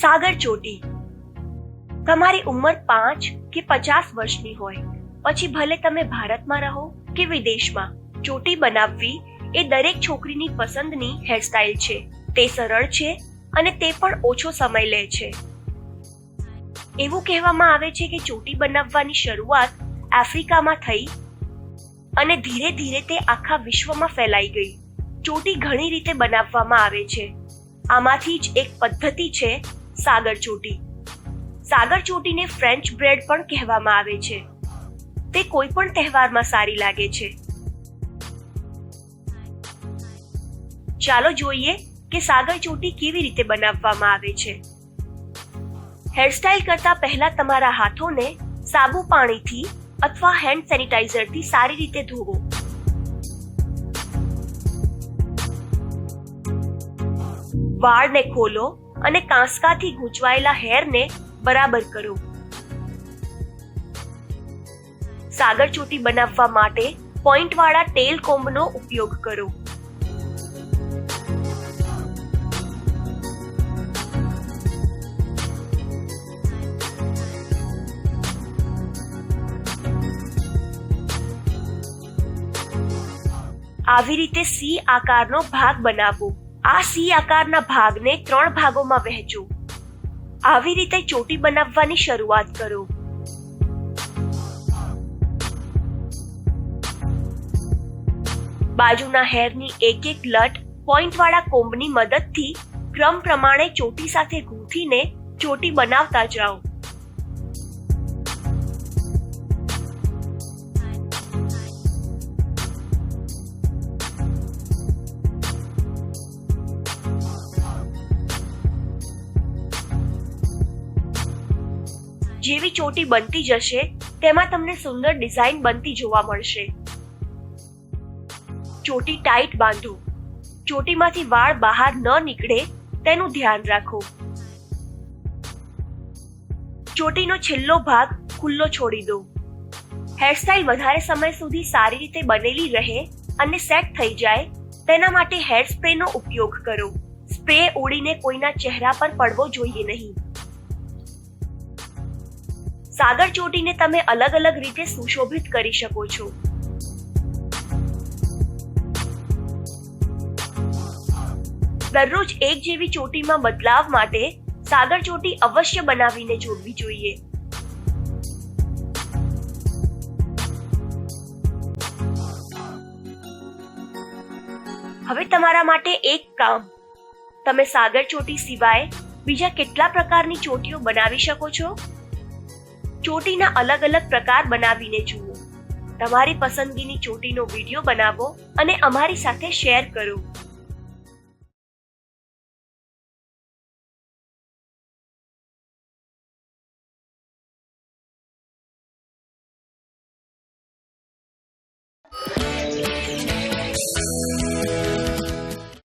સાગર ચોટી. તમારી ઉંમર પાંચ કે પચાસ વર્ષની હોય. પછી ભલે તમે ભારતમાં રહો કે વિદેશમાં, ચોટી બનાવવી એ દરેક છોકરીની પસંદની હેરસ્ટાઇલ છે. તે સરળ છે અને તે પણ ઓછો સમય લે છે. એવું કહેવામાં આવે છે કે ચોટી બનાવવાની શરૂઆત આફ્રિકામાં થઈ અને ધીરે ધીરે તે આખા વિશ્વમાં ફેલાઈ ગઈ. ચોટી ઘણી રીતે બનાવવામાં આવે છે. આમાંથી જ એક પદ્ધતિ છે સાગર ચોટી. સાગર ચોટીને ફ્રેન્ચ બ્રેડ પણ કહેવામાં આવે છે. તે કોઈ પણ તહેવારમાં સારી લાગે છે. ચાલો જોઈએ કે સાગર ચોટી કેવી રીતે બનાવવામાં આવે છે. હેરસ્ટાઇલ કરતા પહેલા તમારા હાથોને સાબુ પાણીથી અથવા હેન્ડ સેનિટાઈઝરથી સારી રીતે ધોવો. વાળને ખોલો. અને કાંસકાથી ગૂંચવાયેલા હેરને બરાબર કરો. સાગર ચોટી બનાવવા માટે પોઈન્ટવાળા ટેલ કોમ્બનો ઉપયોગ કરો. આવી રીતે સી આકારનો ભાગ બનાવવો આ સી આકારના ભાગને ત્રણ ભાગોમાં વહેંચો. આવી રીતે ચોટી બનાવવાની શરૂઆત કરો. બાજુના હેરની એક એક લટ પોઈન્ટવાળા કોમ્બની મદદથી ક્રમ પ્રમાણે ચોટી સાથે ગૂંથીને ચોટી બનાવતા જાઓ. જેવી ચોટી બનતી જશે, તેમાં તમને સુંદર ડિઝાઇન બનતી જોવા મળશે. ચોટી ટાઈટ બાંધો. ચોટીમાંથી વાળ બહાર ન નીકળે, તેનું ધ્યાન રાખો. ચોટીનો છેલ્લો ભાગ ખુલ્લો છોડી દો. હેરસ્ટાઇલ વધારે સમય સુધી સારી રીતે બનેલી રહે અને સેટ થઈ જાય, તેના માટે હેર સ્પ્રેનો ઉપયોગ કરો. સ્પ્રે ઉડીને કોઈના ચહેરા પર પડવો જોઈએ નહીં. સાગર ચોટીને તમે અલગ અલગ રીતે સુશોભિત કરી શકો છો. દરરોજ એક જેવી ચોટીમાં બદલાવ માટે સાગર ચોટી અવશ્ય બનાવીને જોડવી જોઈએ. હવે તમારા માટે એક કામ. તમે સાગર ચોટી સિવાય બીજા કેટલા પ્રકારની ચોટીઓ બનાવી શકો છો? ચોટીના અલગ અલગ પ્રકાર બનાવીને જુઓ. તમારી પસંદગીની ચોટીનો વીડિયો બનાવો અને અમારી સાથે શેર કરો.